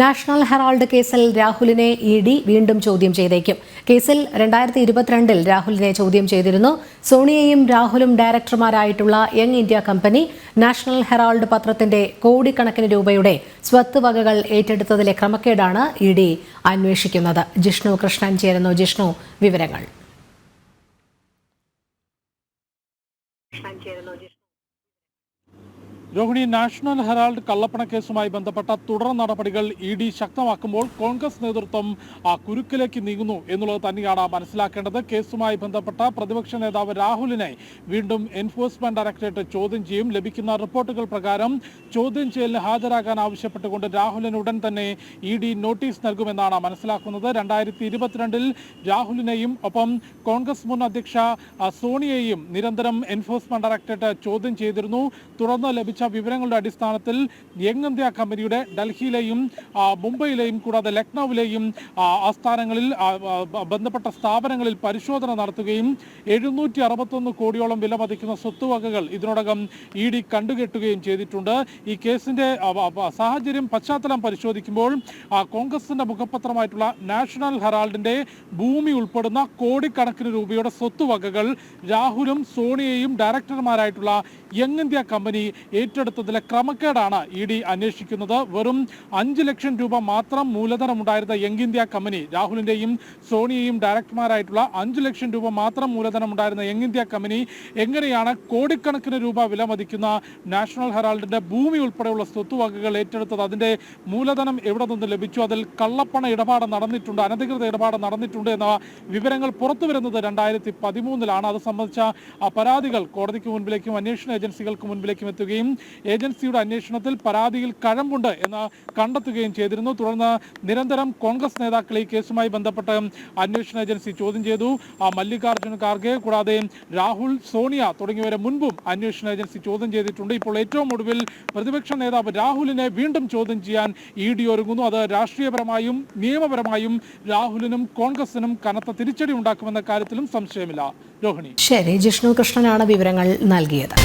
National Herald കേസിൽ രാഹുലിനെ E D വീണ്ടും ചോദ്യം ചെയ്തേക്കും. കേസിൽ രണ്ടായിരത്തി ഇരുപത്തിരണ്ടിൽ രാഹുലിനെ ചോദ്യം ചെയ്തിരുന്നു. സോണിയയും രാഹുലും ഡയറക്ടർമാരായിട്ടുള്ള Young India company National Herald പത്രത്തിന്റെ കോടിക്കണക്കിന് രൂപയുടെ സ്വത്ത് വകകൾ ഏറ്റെടുത്തതിലെ ക്രമക്കേടാണ് ഇ ഡി അന്വേഷിക്കുന്നത്. ജിഷ്ണു കൃഷ്ണൻ ചേരുന്നു. ജിഷ്ണു വിവരങ്ങൾ. രോഹിണി നാഷണൽ ഹെറാൾഡ് കള്ളപ്പണ കേസുമായി ബന്ധപ്പെട്ട തുടർ നടപടികൾ ഇ ഡി ശക്തമാക്കുമ്പോൾ കോൺഗ്രസ് നേതൃത്വം ആ കുരുക്കിലേക്ക് നീങ്ങുന്നു എന്നുള്ളത് തന്നെയാണ് മനസ്സിലാക്കേണ്ടത്. കേസുമായി ബന്ധപ്പെട്ട പ്രതിപക്ഷ നേതാവ് രാഹുലിനെ വീണ്ടും എൻഫോഴ്സ്മെന്റ് ഡയറക്ടറേറ്റ് ചോദ്യം ചെയ്യും. ലഭിക്കുന്ന റിപ്പോർട്ടുകൾ പ്രകാരം ചോദ്യം ചെയ്യലിന് ഹാജരാകാൻ ആവശ്യപ്പെട്ടുകൊണ്ട് രാഹുലിന് ഉടൻ തന്നെ ഇ ഡി നോട്ടീസ് നൽകുമെന്നാണ് മനസ്സിലാക്കുന്നത്. രണ്ടായിരത്തി ഇരുപത്തിരണ്ടിൽ രാഹുലിനെയും ഒപ്പം കോൺഗ്രസ് മുൻ അധ്യക്ഷ സോണിയെയും നിരന്തരം എൻഫോഴ്സ്മെന്റ് ഡയറക്ടറേറ്റ് ചോദ്യം ചെയ്തിരുന്നു. തുടർന്ന് ലഭിച്ച വിവരങ്ങളുടെ അടിസ്ഥാനത്തിൽ യങ് ഇന്ത്യ കമ്പനിയുടെ ഡൽഹിയിലെയും മുംബൈയിലെയും കൂടാതെ ലക്നൌവിലെയും ആസ്ഥാനങ്ങളിൽ ബന്ധപ്പെട്ട സ്ഥാപനങ്ങളിൽ പരിശോധന നടത്തുകയും എഴുന്നൂറ്റി അറുപത്തൊന്ന് കോടിയോളം വില മതിക്കുന്ന സ്വത്തുവകകൾ ഇതിനോടകം ഇ ഡി കണ്ടുകെട്ടുകയും ചെയ്തിട്ടുണ്ട്. ഈ കേസിന്റെ സാഹചര്യം പശ്ചാത്തലം പരിശോധിക്കുമ്പോൾ കോൺഗ്രസിന്റെ മുഖപത്രമായിട്ടുള്ള നാഷണൽ ഹെറാൾഡിന്റെ ഭൂമി ഉൾപ്പെടുന്ന കോടിക്കണക്കിന് രൂപയുടെ സ്വത്തുവകകൾ രാഹുലും സോണിയയും ഡയറക്ടർമാരായിട്ടുള്ള യങ് ഇന്ത്യ കമ്പനി ഏറ്റെടുത്തതിലെ ക്രമക്കേടാണ് ഇ ഡി അന്വേഷിക്കുന്നത്. വെറും അഞ്ച് ലക്ഷം രൂപ മാത്രം മൂലധനമുണ്ടായിരുന്ന യങ് ഇന്ത്യ കമ്പനി രാഹുലിന്റെയും സോണിയയും ഡയറക്ടർമാരായിട്ടുള്ള അഞ്ച് ലക്ഷം രൂപ മാത്രം മൂലധനമുണ്ടായിരുന്ന യങ് ഇന്ത്യ കമ്പനി എങ്ങനെയാണ് കോടിക്കണക്കിന് രൂപ വിലമതിക്കുന്ന നാഷണൽ ഹെറാൾഡിന്റെ ഭൂമി ഉൾപ്പെടെയുള്ള സ്വത്തുവകകൾ ഏറ്റെടുത്തത്? അതിന്റെ മൂലധനം എവിടെ നിന്ന് ലഭിച്ചു? അതിൽ കള്ളപ്പണ ഇടപാട് നടന്നിട്ടുണ്ട് അനധികൃത ഇടപാട് നടന്നിട്ടുണ്ട് എന്ന വിവരങ്ങൾ പുറത്തു വരുന്നത് രണ്ടായിരത്തി പതിമൂന്നിലാണ്. അത് സംബന്ധിച്ച പരാതികൾ കോടതിക്ക് മുൻപിലേക്കും അന്വേഷണ ഏജൻസികൾക്ക് മുൻപിലേക്കും എത്തുകയും ഏജൻസിയുടെ അന്വേഷണത്തിൽ പരാതിയിൽ കഴമ്പുണ്ട് എന്ന് കണ്ടെത്തുകയും ചെയ്തിരുന്നു. തുടർന്ന് നിരന്തരം കോൺഗ്രസ് നേതാക്കളെ ഈ കേസുമായി ബന്ധപ്പെട്ട് അന്വേഷണ ഏജൻസി ചോദ്യം ചെയ്തു. ആ മല്ലികാർജുന ഖാർഗെ കൂടാതെ രാഹുൽ സോണിയ തുടങ്ങിയവരെ മുൻപും അന്വേഷണ ഏജൻസി ചോദ്യം ചെയ്തിട്ടുണ്ട്. ഇപ്പോൾ ഏറ്റവും ഒടുവിൽ പ്രതിപക്ഷ നേതാവ് രാഹുലിനെ വീണ്ടും ചോദ്യം ചെയ്യാൻ ഇ ഡി ഒരുങ്ങുന്നു. അത് രാഷ്ട്രീയപരമായും നിയമപരമായും രാഹുലിനും കോൺഗ്രസിനും കനത്ത തിരിച്ചടി ഉണ്ടാക്കുമെന്ന കാര്യത്തിലും സംശയമില്ല. രോഹിണി. ശരി ജിഷ്ണു കൃഷ്ണനാണ് വിവരങ്ങൾ നൽകിയത്.